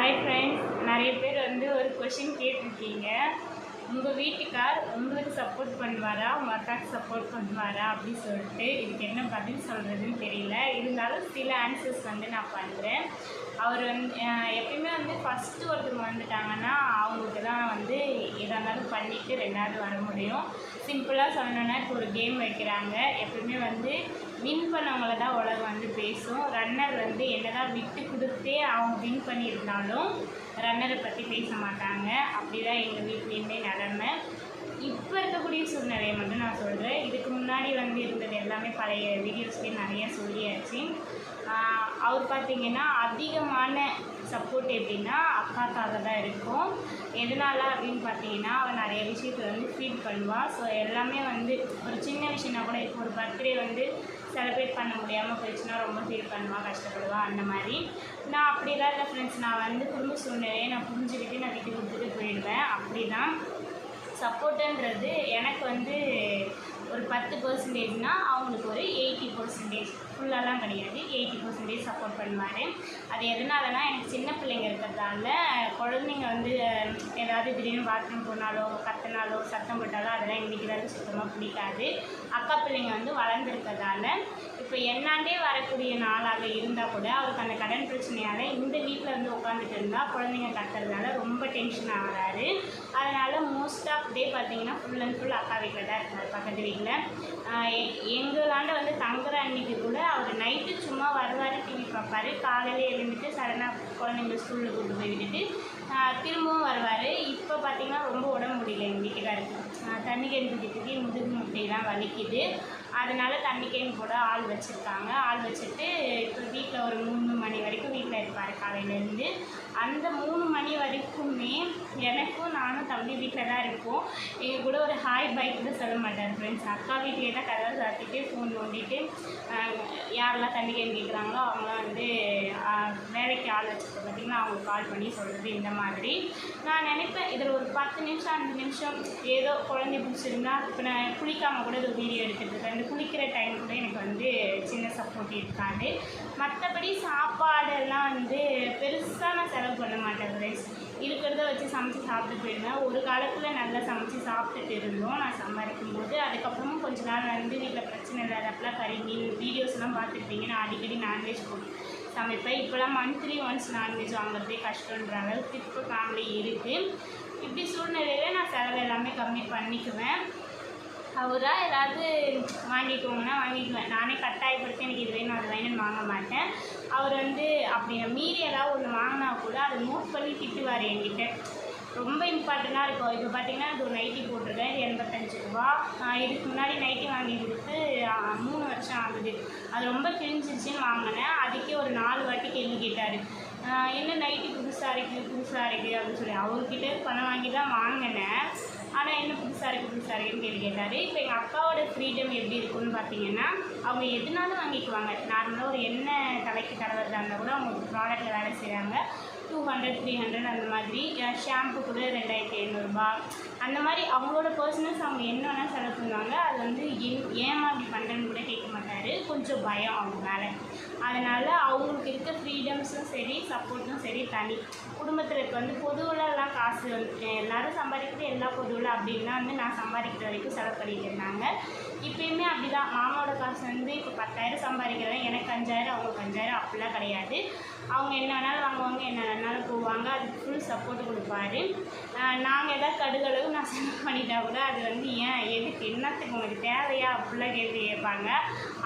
Hi friends நிறைய பேர் வந்து ஒரு கொஷின் கேட்டிருக்கீங்க. உங்கள் வீட்டுக்கார் உங்களுக்கு சப்போர்ட் பண்ணுவாரா? உங்கள் அக்காவுக்கு சப்போர்ட் பண்ணுவாரா? அப்படின்னு சொல்லிட்டு இதுக்கு என்ன பதில் சொல்கிறதுன்னு தெரியல. இருந்தாலும் சில ஆன்சர்ஸ் வந்து நான் பண்ணுறேன் அவர் வந்து எப்பயுமே வந்து ஃபஸ்ட்டு ஒருத்தர் வந்துட்டாங்கன்னா அவங்களுக்கு தான் வந்து எதாக இருந்தாலும் பண்ணிவிட்டு ரெண்டாவது வர முடியும். சிம்பிளாக சொல்லணுன்னா இப்போ ஒரு கேம் வைக்கிறாங்க. எப்பயுமே வந்து வின் பண்ணவங்கள தான் உலகம் வந்து பேசும். ரன்னர் வந்து என்னதான் விட்டு கொடுத்தே அவங்க வின் பண்ணியிருந்தாலும் ரன்னரை பற்றி பேச மாட்டாங்க. அப்படி தான் எங்கள் வீட்லேயுமே நிலமை இப்போ இருக்கக்கூடிய சூழ்நிலையை மட்டும் நான் சொல்கிறேன் இதுக்கு முன்னாடி வந்து இருந்தது எல்லாமே பழைய வீடியோஸ்லேயே நிறைய சொல்லியாச்சு. அவர் பார்த்தீங்கன்னா அதிகமான சப்போர்ட் எப்படின்னா அக்காக்காக தான் இருக்கும். எதனால அப்படின்னு பார்த்தீங்கன்னா அவள் நிறைய விஷயத்தில் வந்து ஃபீல் பண்ணுவாள் ஸோ எல்லாமே வந்து ஒரு சின்ன விஷயம்னா கூட இப்போ ஒரு பர்த்டே வந்து செலிப்ரேட் பண்ண முடியாமல் போயிடுச்சுன்னா ரொம்ப ஃபீல் பண்ணுவாள் கஷ்டப்படுவாள் அந்த மாதிரி. நான் அப்படிலாம் இல்லை ஃப்ரெண்ட்ஸ் நான் வந்து குடும்ப சூழ்நிலையை நான் புரிஞ்சுக்கிட்டு நான் வீட்டுக்கு கொடுத்துட்டு போயிடுவேன். அப்படி தான் சப்போர்ட்டுன்றது எனக்கு வந்து ஒரு பத்து பர்சன்டேஜ்னால் அவங்களுக்கு ஒரு எயிட்டி பர்சன்டேஜ் ஃபுல்லாலாம் கிடையாது. எயிட்டி பர்சன்டேஜ் சப்போர்ட் பண்ணுவார். அது எதனாலனா எனக்கு சின்ன பிள்ளைங்க இருக்கிறதால குழந்தைங்க வந்து ஏதாவது திடீர்னு பாத்ரூம் போனாலோ கத்தினாலோ சத்தம் போட்டாலோ அதெல்லாம் எங்கள் வீட்டுக்காரருக்கு சுத்தமாக பிடிக்காது. அக்கா பிள்ளைங்க வந்து வளர்ந்துருக்கிறதால இப்போ என்னாண்டே வரக்கூடிய நாளாக இருந்தால் கூட அவருக்கு அந்த கடன் பிரச்சனையால் இந்த வீட்டில் வந்து உட்காந்துட்டு இருந்தால் குழந்தைங்க கத்துறதால ரொம்ப டென்ஷன் ஆகிறாரு. அதனால் மோஸ்ட் ஆஃப் டே பார்த்தீங்கன்னா ஃபுல் அண்ட் ஃபுல் அக்கா வீட்டில் தான் இருக்கார் பக்கத்து வீட்டில் எங்களாண்ட வந்து தங்குற அன்னைக்கு கூட அவர் நைட்டு சும்மா வருவார் டிவி பார்ப்பாரு. காலையில் எழுந்துட்டு சடனாக குழந்தைங்க ஸ்கூலில் கூட்டு போய் விட்டுட்டு திரும்பவும் வருவார். இப்போ பார்த்தீங்கன்னா ரொம்ப உடம்பு முடியல எங்கள் வீட்டுக்காரருக்கு. தண்ணி கேன் தூக்கி முதுகு முட்டையெல்லாம் வலிக்குது. அதனால தண்ணி கேன் போட ஆள் வச்சுருக்காங்க. ஆள் வச்சுட்டு இப்போ வீட்டில் ஒரு மூணு மணி வரைக்கும் வீட்டில் இருப்பார் காலையிலேருந்து அந்த மூணு மணி வரைக்குமே எனக்கும் நானும் தம்பி வீட்டில் தான் இருப்போம். எங்கள் கூட ஒரு ஹாய் பை கூட சொல்ல மாட்டார் ஃப்ரெண்ட்ஸ் அக்கா வீட்டிலே தான் கதவை சாத்திட்டு ஃபோன் நோண்டிட்டு யாரெல்லாம் தண்ணி கேன் கேட்குறாங்களோ அவங்களாம் வந்து வேலைக்கு ஆள் வச்சுருக்க பார்த்தீங்கன்னா அவங்களுக்கு கால் பண்ணி சொல்கிறது இந்த மாதிரி. நான் நினைப்பேன் இதில் ஒரு பத்து நிமிஷம் அஞ்சு நிமிஷம் ஏதோ குழந்தை பிடிச்சிருந்தா இப்போ நான் குளிக்காமல் கூட ஒரு வீடியோ எடுத்துட்டு இருக்கேன். இந்த குளிக்கிற டைம் கூட எனக்கு வந்து சின்ன சப்போர்ட் இருக்காது. மற்றபடி சாப்பாடெல்லாம் வந்து பண்ண மாட்டேன் ஃப்ரெண்ட்ஸ் இருக்கிறத வச்சு சமைச்சு சாப்பிட்டு போயிடுவேன். ஒரு காலத்தில் நல்லா சமைச்சு சாப்பிட்டுட்டு இருந்தோம். நான் சம்பாதிக்கும் போது அதுக்கப்புறமும் கொஞ்ச நாள் வந்து வீட்டில் பிரச்சனை இல்லாதப்பெல்லாம் கறி மீன் வீடியோஸ்லாம் பார்த்துருப்பீங்க. நான் அடிக்கடி நான்வெஜ் சமைப்பேன். இப்போலாம் மந்த்லி ஒன்ஸ் நான்வெஜ் வாங்குறதே கஷ்டன்ற அளவுக்கு இப்போ ஃபேமிலி இருக்குது இப்படி சூழ்நிலையில் நான் செலவு எல்லாமே கம்மி பண்ணிக்குவேன். அவராக ஏதாவது வாங்கிக்கோங்கன்னா வாங்கிக்குவேன். நானே கட்டாயப்படுத்தி எனக்கு இது வேணும் அது வேணும்னு வாங்க மாட்டேன். அவர் வந்து அப்படி மீறி ஏதாவது ஒன்று வாங்கினா கூட அதை நோட் பண்ணி திட்டுவார் என்கிட்ட. ரொம்ப இம்பார்ட்டண்ட்டாக இருக்கும். இப்போ பார்த்தீங்கன்னா இது ஒரு நைட்டி போட்டிருக்கேன். இது எண்பத்தஞ்சு ரூபா. நான் இதுக்கு முன்னாடி நைட்டி வாங்கி கொடுத்து மூணு வருஷம் ஆகுது. அது ரொம்ப கிழிஞ்சிருச்சுன்னு வாங்கினேன். அதுக்கே ஒரு நாலு வாட்டி கேள்வி கேட்டார். என்ன நைட்டி புதுசாக இருக்குது புதுசாக இருக்குது அப்படின்னு சொல்லி. அவர்கிட்ட பணம் வாங்கி தான் வாங்கினேன். ஆனால் என்ன புதுசாக இருக்குது புதுசாக இருக்குன்னு கேள்வி கேட்டார். இப்போ எங்கள் அக்காவோட ஃப்ரீடம் எப்படி இருக்குன்னு பார்த்தீங்கன்னா அவங்க எதுனாலும் வாங்கிக்குவாங்க. நார்மலாக ஒரு எண்ணெய் தலைக்கு தடவை இருந்தால் கூட அவங்க ப்ராடக்ட்டில் வேலை செய்கிறாங்க டூ ஹண்ட்ரட் த்ரீ ஹண்ட்ரட் அந்த மாதிரி ஷாம்பு கூட ரெண்டாயிரத்தி ஐநூறுரூபா அந்த மாதிரி அவங்களோட பர்சனல்ஸ் அவங்க என்ன வேணால் செலவு பண்ணுவாங்க அது வந்து என் ஏமா அப்படி பண்ணுறேன்னு கூட கேட்க மாட்டார். கொஞ்சம் பயம் அவங்க மேலே. அதனால் அவங்களுக்கு இருக்க ஃப்ரீடம்ஸும் சரி சப்போர்ட்டும் சரி தனி. குடும்பத்தில் இப்போ வந்து பொதுவிலலாம் காசு வந்து சம்பாதிக்கிறது எல்லா பொதுவில் அப்படின்னா வந்து நான் சம்பாதிக்கிற வரைக்கும் செலவு பண்ணிட்டு இருந்தாங்க. இப்போயுமே அப்படி தான் மாமாவோட வந்து இப்போ பத்தாயிரம் சம்பாதிக்கிறவன் எனக்கு அஞ்சாயிரம் அவங்களுக்கு அஞ்சாயிரம் அப்படிலாம் கிடையாது. அவங்க என்ன வேணாலும் வாங்குவாங்க என்ன வேணாலும் போவாங்க. அதுக்கு ஃபுல் சப்போர்ட் கொடுப்பாரு. நாங்கள் எதாவது கடுகளவு நான் செலவு பண்ணிட்டா கூட அது வந்து ஏன் எதுக்கு என்னத்துக்கு உங்களுக்கு தேவையா அப்படிலாம் கேள்வி கேட்பாங்க.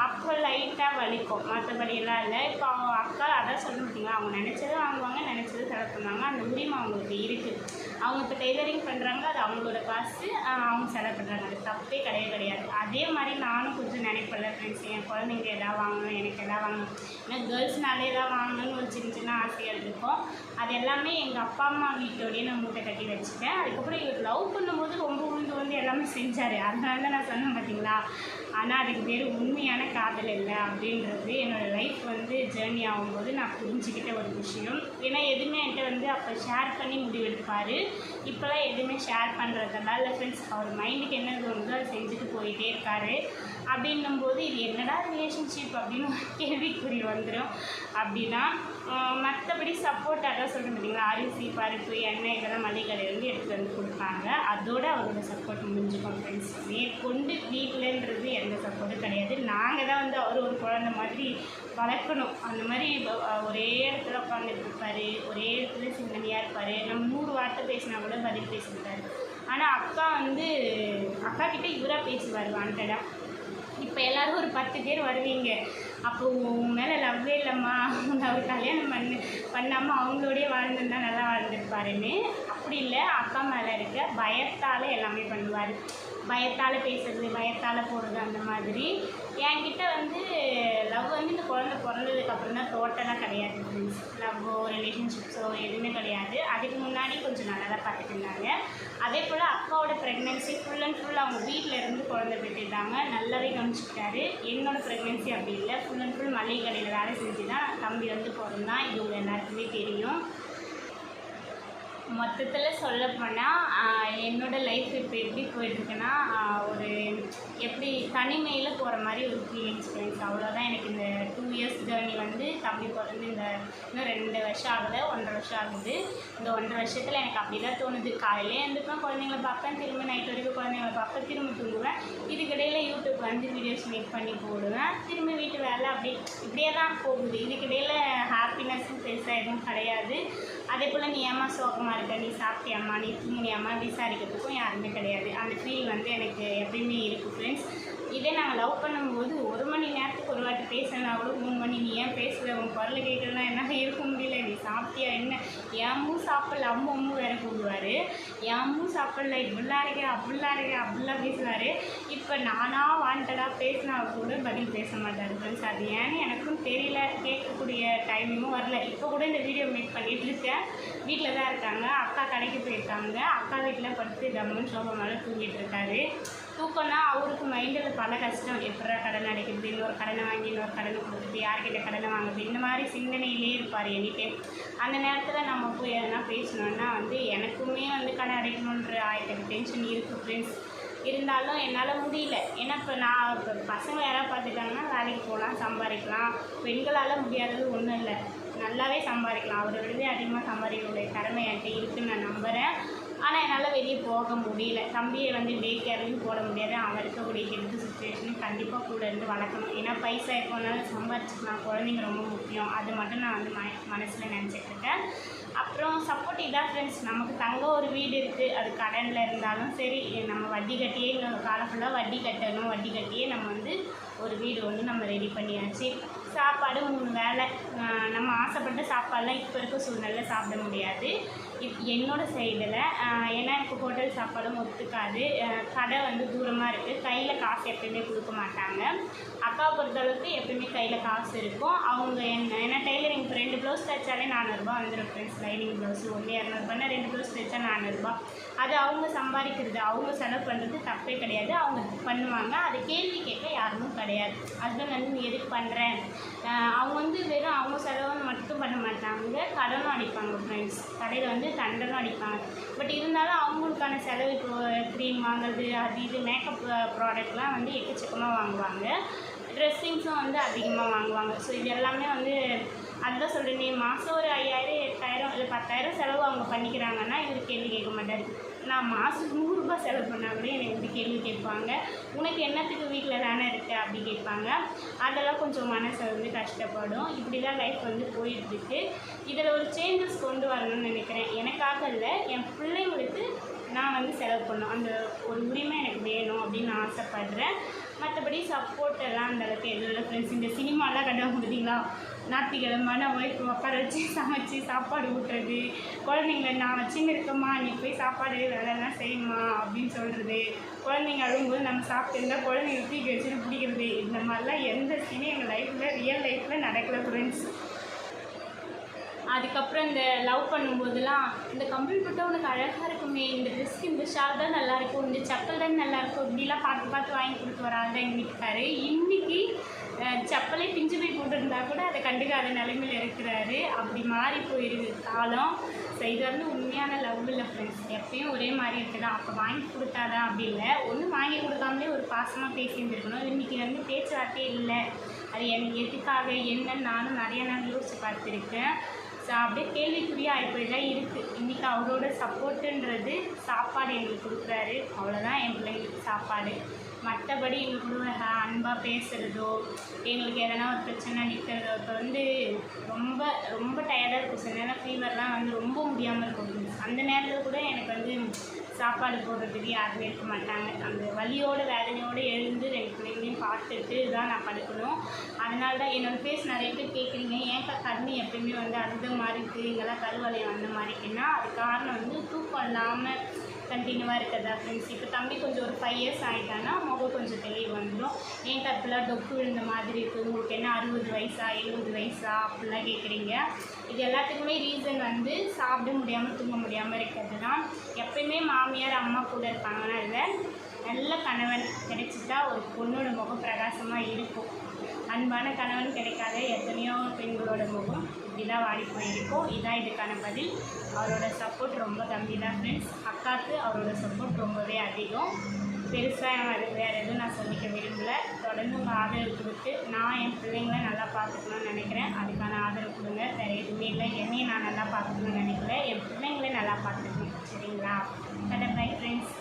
அப்போ லைட்டாக வலிக்கும். மற்றபடி எல்லாம் இல்லை. இப்போ அவங்க அக்கா அதான் சொல்ல மாட்டீங்களா அவங்க நினச்சது வாங்குவாங்க நினச்சது செலவு பண்ணுவாங்க. அந்த உரிமை அவங்களுக்கு இருக்குது அவங்க இப்போ டெய்லரிங் பண்ணுறாங்க அது அவங்களோட காசு. அவங்க செலவு பண்ணுறாங்க அது தப்பே கிடையவே கிடையாது. அதே மாதிரி நானும் கொஞ்சம் நினைப்பல ஃப்ரெண்ட்ஸ் என் குழந்தைங்க எதாவது வாங்கணும் எனக்கு எதாவது வாங்கணும். ஏன்னா கேர்ள்ஸ்னாலே எதாவது வாங்கணும்னு ஒரு சின்ன சின்ன ஆசைகள் இருக்கும். அது எல்லாமே எங்கள் அப்பா அம்மா வீட்டோடய நான் மூட்டை கட்டி வச்சுட்டேன். அதுக்கப்புறம் இவர் லவ் பண்ணும்போது ரொம்ப உழுந்து வந்து எல்லாமே செஞ்சார். அதனால தான் நான் சொன்னேன் பார்த்தீங்களா? ஆனால் அதுக்கு பேர் உண்மையான காதல் இல்லை அப்படின்றது என்னோடய லைஃப் வந்து ஜேர்னி ஆகும்போது நான் புரிஞ்சுக்கிட்ட ஒரு விஷயம். ஏன்னா எதுவுமே என்கிட்ட வந்து அப்போ ஷேர் பண்ணி முடிவெடுப்பார் இப்போலாம் எதுவுமே ஷேர் பண்ணுறதெல்லாம் இல்லை ஃப்ரெண்ட்ஸ் அவர் மைண்டுக்கு என்ன தோணுதோ அதை செஞ்சுட்டு போயிட்டே இருக்காரு. அப்படின்னும் போது இது என்னடா ரிலேஷன்ஷிப் அப்படின்னு ஒரு கேள்விக்குறி வந்துடும் அப்படின்னா மற்றபடி சப்போர்ட் அதான் சொல்கிறேன் பார்த்தீங்களா அரிசி பருப்பு எண்ணெய் இதெல்லாம் மளிகை கடையிலேருந்து எடுத்துகிட்டு வந்து கொடுப்பாங்க. அதோட அவரோட சப்போர்ட் முடிஞ்சுக்கோம் ஃப்ரெண்ட்ஸ் மேற்கொண்டு வீட்டிலன்றது எந்த சப்போர்ட்டும் கிடையாது. நாங்கள் தான் வந்து அவர் ஒரு குழந்தை மாதிரி வளர்க்கணும். அந்த மாதிரி ஒரே இடத்துல உட்காந்துட்டு இருப்பார். ஒரே இடத்துல சிந்தனையாக இருப்பார். நம்ம நூறு வார்த்தை பேசினா கூட பதில் பேசியிருக்காரு ஆனால் அக்கா வந்து அக்கா கிட்டே இவராக பேசுவார் வாண்டடாக இப்போ எல்லோரும் ஒரு பத்து பேர் வருவீங்க. அப்போ உன் மேலே லவ்வே இல்லைம்மா. அவர் கல்யாணம் பண்ணு பண்ணாமல் அவங்களோடய வாழ்ந்துருந்தா நல்லா வாழ்ந்துருப்பாருன்னு. அப்படி இல்லை அக்கா மேலே இருக்க பயத்தால் எல்லாமே பண்ணுவார். பயத்தால் பேசுறது பயத்தால் போகிறது அந்த மாதிரி. என்கிட்ட வந்து பிறந்ததுக்கு அப்புறம் பிறந்ததுக்கப்புறம் தான் டோட்டலாக கிடையாது லவ்வோ ரிலேஷன்ஷிப்ஸோ எதுவுமே கிடையாது. அதுக்கு முன்னாடி கொஞ்சம் நல்லா தான் பார்த்துட்டு இருந்தாங்க அதே போல் அக்காவோட ப்ரெக்னென்சி ஃபுல் அண்ட் ஃபுல் அவங்க வீட்டில் இருந்து குழந்தை பெற்றுட்டாங்க நல்லாவே கவனிச்சுக்கிட்டாரு. என்னோட ப்ரெக்னென்சி அப்படி இல்லை. ஃபுல் அண்ட் ஃபுல் மளிகை கடையில் வேலை செஞ்சு தான் தம்பி வந்து பிறந்தான். இது உங்கள் எல்லாருக்குமே தெரியும். மொத்தத்தில் சொல்லப்போனால் என்னோட லைஃப் இப்போ எப்படி போயிட்டுருக்குன்னா ஒரு எப்படி தனிமையில் போகிற மாதிரி ஒரு ஃபீல் எக்ஸ்பீரியன்ஸ் அவ்வளோதான் எனக்கு இந்த டூ இயர்ஸ் ஜேர்னி வந்து தம்பி பிறந்து இந்த இன்னும் ரெண்டு வருஷம் ஆகுது ஒன்றரை வருஷம் ஆகுது. இந்த ஒன்றரை வருஷத்தில் எனக்கு அப்படி தான் தோணுது. காலையிலே எழுந்துப்பேன் குழந்தைங்கள பார்ப்பேன் திரும்ப நைட் வரைக்கும் குழந்தைங்கள பார்ப்பேன் திரும்ப தூங்குவேன். இதுக்கிடையில் யூடியூப் வந்து வீடியோஸ் மேக் பண்ணி போடுவேன். திரும்ப வீட்டு வேலை அப்படி இப்படியே தான் போகுது. இதுக்கிடையில் ஹாப்பினஸ்ஸும் பெருசாக எதுவும் கிடையாது. அதே போல் நீ ஏமா சோகமாக இருக்க நீ சாப்பிட்டியாம்மா நீ தூங்கினியாம்மா விசாரிக்கிறதுக்கும் யாருமே கிடையாது. அந்த ஃபீல் வந்து எனக்கு எப்பயுமே இருக்குது ஃப்ரெண்ட்ஸ் இதே நாங்கள் லவ் பண்ணும்போது ஒரு மணி நேரத்துக்கு ஒரு வாட்டி பேசினா கூட மூணு மணி நீ ஏன் பேசல உன் குரல் கேட்கலாம் என்னால் இருக்க முடியல. நீ சாப்பிட்டியா என்ன? ஏமும் சாப்பிடல அம்மு அம்மு வேறு கூப்பிடுவார். ஏமும் சாப்பிடல இப்படிலாம் இருக்கேன் அப்படிலாம் இருக்கேன் அப்படிலாம் பேசுவார். இப்போ நானாக வாண்டடாக பேசினா கூட பதில் பேச மாட்டார் ஃப்ரெண்ட்ஸ் அது ஏன்னு எனக்கும் தெரியல கேட்கக்கூடிய டைமிங்கும் வரல. இப்போ கூட இந்த வீடியோ மேக் பண்ணிகிட்டு இருக்கேன். வீட்டில் தான் இருக்காங்க. அக்கா கடைக்கு போயிருக்காங்க. அக்கா வீட்டில் படுத்து தம்முன்னு சோபா மேலே தூங்கிட்டு இருக்காரு. தூக்கம்னா அவருக்கு மைண்டில் பல கஷ்டம். எப்படா கடன் அடைக்கிறது? இன்னொரு கடனை வாங்கி இன்னொரு கடனை கொடுத்துட்டு யார்கிட்ட கடனை வாங்குறது? இந்த மாதிரி சிந்தனையிலே இருப்பார் எனி டைம் அந்த நேரத்தில் நேரத்தில் நம்ம போய் எதனா பேசணுன்னா வந்து எனக்குமே வந்து கடை அடைக்கணுன்ற ஆயிரத்தெட்டு டென்ஷன் இருக்குது ஃப்ரெண்ட்ஸ் இருந்தாலும் என்னால் முடியல. ஏன்னா இப்போ நான் இப்போ பசங்க யாராவது பார்த்துட்டாங்கன்னா வேலைக்கு போகலாம் சம்பாதிக்கலாம். பெண்களால் முடியாதது ஒன்றும் இல்லை. நல்லாவே சம்பாதிக்கலாம். அவரை விடவே அதிகமாக சம்பாதிக்கக்கூடிய திறமை என்கிட்ட இருக்குன்னு நான் நம்புகிறேன் ஆனால் என்னால் வெளியே போக முடியல. தம்பியை வந்து டே கேர்லையும் போட முடியாது. அவன் இருக்கக்கூடிய ஹெல்த் சுச்சுவேஷனும் கண்டிப்பாக கூட இருந்து வளர்க்கணும். ஏன்னா பைசா எப்போனாலும் சம்பாரிச்சுக்கலாம் குழந்தைங்க ரொம்ப முக்கியம். அது மட்டும் நான் வந்து ம மனசில் நினச்சிட்டு இருக்கேன். அப்புறம் சப்போர்ட் இதான் ஃப்ரெண்ட்ஸ் நமக்கு தங்க ஒரு வீடு இருக்குது கடனில் இருந்தாலும் சரி நம்ம வட்டி கட்டியே காலம் ஃபுல்லாக வட்டி கட்டணும். வட்டி கட்டியே நம்ம வந்து ஒரு வீடு ஒன்று நம்ம ரெடி பண்ணியாச்சு. சாப்பாடு மூணு வேலை நம்ம ஆசைப்பட்ட சாப்பாடெலாம் இப்போ இருக்க சூழ்நிலையில் சாப்பிட முடியாது. இப் என்னோடய சைடில் ஏன்னா எனக்கு ஹோட்டல் சாப்பாடும் ஒத்துக்காது. கடை வந்து தூரமாக இருக்குது கையில் காசு எப்பயுமே கொடுக்க மாட்டாங்க. அக்கா பொறுத்தளவுக்கு எப்பயுமே கையில் காசு இருக்கும். அவங்க என்ன ஏன்னா டெய்லரிங் இப்போ ரெண்டு ப்ளவுஸ் தைச்சாலே நானூறுரூபா வந்துடும் ஃப்ரெண்ட்ஸ் லைனிங் ப்ளவுஸ் ஒன்று இரநூறுபான்னா ரெண்டு ப்ளவுஸ் தைச்சா நானூறுரூபா அது அவங்க சம்பாதிக்கிறது அவங்க செலவு பண்ணுறது தப்பே கிடையாது. அவங்க பண்ணுவாங்க. அது கேள்வி கேட்க யாருமே கிடையாது. ஹஸ்பண்ட் வந்து நீ எதுக்கு பண்ணுறேன் அவங்க வந்து வெறும் அவங்க செலவுன்னு மட்டும் பண்ண மாட்டாங்க. கடனும் அடிப்பாங்க ஃப்ரெண்ட்ஸ் கடையில் வந்து தண்டனும் அடிப்பாங்க. பட் இருந்தாலும் அவங்களுக்கான செலவு இப்போ க்ரீம் வாங்குறது அது இது மேக்கப் ப்ராடக்ட்லாம் வந்து எக்கச்சக்கமாக வாங்குவாங்க. ட்ரெஸ்ஸிங்ஸும் வந்து அதிகமாக வாங்குவாங்க. ஸோ இது எல்லாமே வந்து அதுதான் சொல்கிறேனே மாதம் ஒரு ஐயாயிரம் எட்டாயிரம் இல்லை பத்தாயிரம் செலவு அவங்க பண்ணிக்கிறாங்கன்னா இவர் கேள்வி கேட்க மாட்டார். நான் மாதம் நூறுரூபா செலவு பண்ணால் கூட எனக்கு இப்படி கேள்வி கேட்பாங்க. உனக்கு என்னத்துக்கு வீட்டில் தானே இருக்க? அப்படி கேட்பாங்க. அதெல்லாம் கொஞ்சம் மனசை வந்து கஷ்டப்படும். இப்படி தான் லைஃப் வந்து போயிட்டுருக்கு. இதில் ஒரு சேஞ்சஸ் கொண்டு வரணும்னு நினைக்கிறேன். எனக்காக இல்லை என் பிள்ளைங்களுக்கு நான் வந்து செலவு பண்ணணும். அந்த ஒரு உரிமை எனக்கு வேணும் அப்படின்னு நான் ஆசைப்படுறேன். மற்றபடி சப்போர்ட் எல்லாம் எதுவும் இல்லை ஃப்ரெண்ட்ஸ் இந்த சினிமாலாம் கண்டுபிடிங்க பார்த்தீங்களா ஞாயிற்றுக்கிழமான ஒய்ஃப் உட்கார வச்சு சமைச்சு சாப்பாடு ஊட்டுறது. குழந்தைங்கள நான் வச்சுன்னு இருக்கம்மா நீ போய் சாப்பாடு வேலைலாம் செய்யுமா அப்படின்னு சொல்கிறது குழந்தைங்க அழுகும்போது நம்ம சாப்பிட்டு இருந்தால் குழந்தைங்க தூக்கி வச்சுட்டு பிடிக்கிறது இந்த மாதிரிலாம் எந்த சீனும் எங்கள் லைஃப்பில் ரியல் லைஃப்பில் நடக்கல ஃப்ரெண்ட்ஸ் அதுக்கப்புறம் இந்த லவ் பண்ணும்போதெல்லாம் இந்த கம்பளி போட்டால் உனக்கு அழகாக இருக்குமே இந்த ட்ரெஸ்க்கு இந்த ஷால் தான் நல்லாயிருக்கும் இந்த செப்பல் தான் நல்லா இருக்கும் இப்படிலாம் பார்த்து பார்த்து வாங்கி கொடுத்து வர ஆள் தான் எங்கள் வீட்டுக்காரு செப்பலே பிஞ்சு போய் போட்டிருந்தா கூட அதை கண்டுக்காத நிலைமையில் இருக்கிறாரு. அப்படி மாறி போயிருக்கு காலம். ஸோ இது வந்து உண்மையான லவ் இல்லை ஃப்ரெண்ட்ஸ் எப்பயும் ஒரே மாதிரி இருக்குதான் அப்போ வாங்கி கொடுத்தாதான் அப்படி இல்லை. ஒன்றும் வாங்கி கொடுக்காமலே ஒரு பாசமாக பேசியிருந்துருக்கணும் இன்றைக்கி வந்து பேச்சுவார்த்தையே இல்லை. அது எனக்கு எதுக்காக என்னன்னு நானும் நிறைய நாள் யோசிச்சு பார்த்துருக்கேன். அப்படியே கேள்விக்குறியாக ஆகிப்போய் தான் இருக்குது இன்றைக்கி அவரோட சப்போர்ட்டுன்றது சாப்பாடு எங்களுக்கு கொடுக்குறாரு. அவ்வளோதான் என் பிள்ளைங்களுக்கு சாப்பாடு. மற்றபடி எங்கள் கூட அன்பாக பேசுகிறதோ எங்களுக்கு எதனா ஒரு பிரச்சனை நிற்கிறதோ இப்போ வந்து ரொம்ப ரொம்ப டயர்டாக இருக்கும். சில நேரம் ஃபீவர்லாம் வந்து ரொம்ப முடியாமல் இருக்கும். அந்த நேரத்தில் கூட எனக்கு வந்து சாப்பாடு போடுறதுக்கு யாருமே இருக்க மாட்டாங்க. அந்த வலியோட வேதனையோடு எழுந்து ரெண்டு பிள்ளைங்களையும் பார்த்துட்டு தான் நான் படுக்கணும். அதனால தான் என்னோட ஃபேஸ் நிறைய பேர் கேட்குறீங்க ஏன்க்கா கண்ணு எப்பயுமே வந்து அந்த மாதிரி இருக்குது இங்கெல்லாம் கருவளையம் வந்த மாதிரி இருக்குன்னா அது காரணம் வந்து தூக்கம் இல்லாமல் கண்டினியூவாக இருக்கிறதா ஃப்ரெண்ட்ஸ் இப்போ தம்பி கொஞ்சம் ஒரு ஃபைவ் இயர்ஸ் ஆகிட்டான்னா முகம் கொஞ்சம் தெளிவு வந்துடும். ஏன் கருப்புலாம் டொக்கு விழுந்த மாதிரி இருக்குது உங்களுக்கு என்ன அறுபது வயசா எழுபது வயசா? அப்படிலாம் கேட்குறீங்க இது எல்லாத்துக்குமே ரீசன் வந்து சாப்பிட முடியாமல் தூங்க முடியாமல் இருக்கிறது தான். எப்பயுமே மாமியார் அம்மா கூட இருப்பாங்கன்னா இல்லை நல்ல கணவன் கிடைச்சிட்டா ஒரு பொண்ணோட முகம் பிரகாசமாக இருக்கும். அன்பான கணவன் கிடைக்காத எத்தனையோ பெண்களோட முகம் இப்படி தான் வாடி போயிருக்கோம். இதான் இதுக்கான பதில். அவரோட சப்போர்ட் ரொம்ப கம்மி தான் ஃப்ரெண்ட்ஸ் அக்காவுக்கு அவரோட சப்போர்ட் ரொம்பவே அதிகம். பெருசாக அது வேறு எதுவும் நான் சொல்லிக்க விரும்பலை. தொடர்ந்து உங்கள் ஆதரவு கொடுத்து நான் என் பிள்ளைங்கள நல்லா பார்த்துக்கணும்னு நினைக்கிறேன். அதுக்கான ஆதரவு கொடுங்க. வேறு எதுவுமே இல்லை. என்னையும் நான் நல்லா பார்த்துக்கணும்னு நினைக்கல. என் பிள்ளைங்கள நல்லா பார்த்துக்கணும். சரிங்களா? Bye friends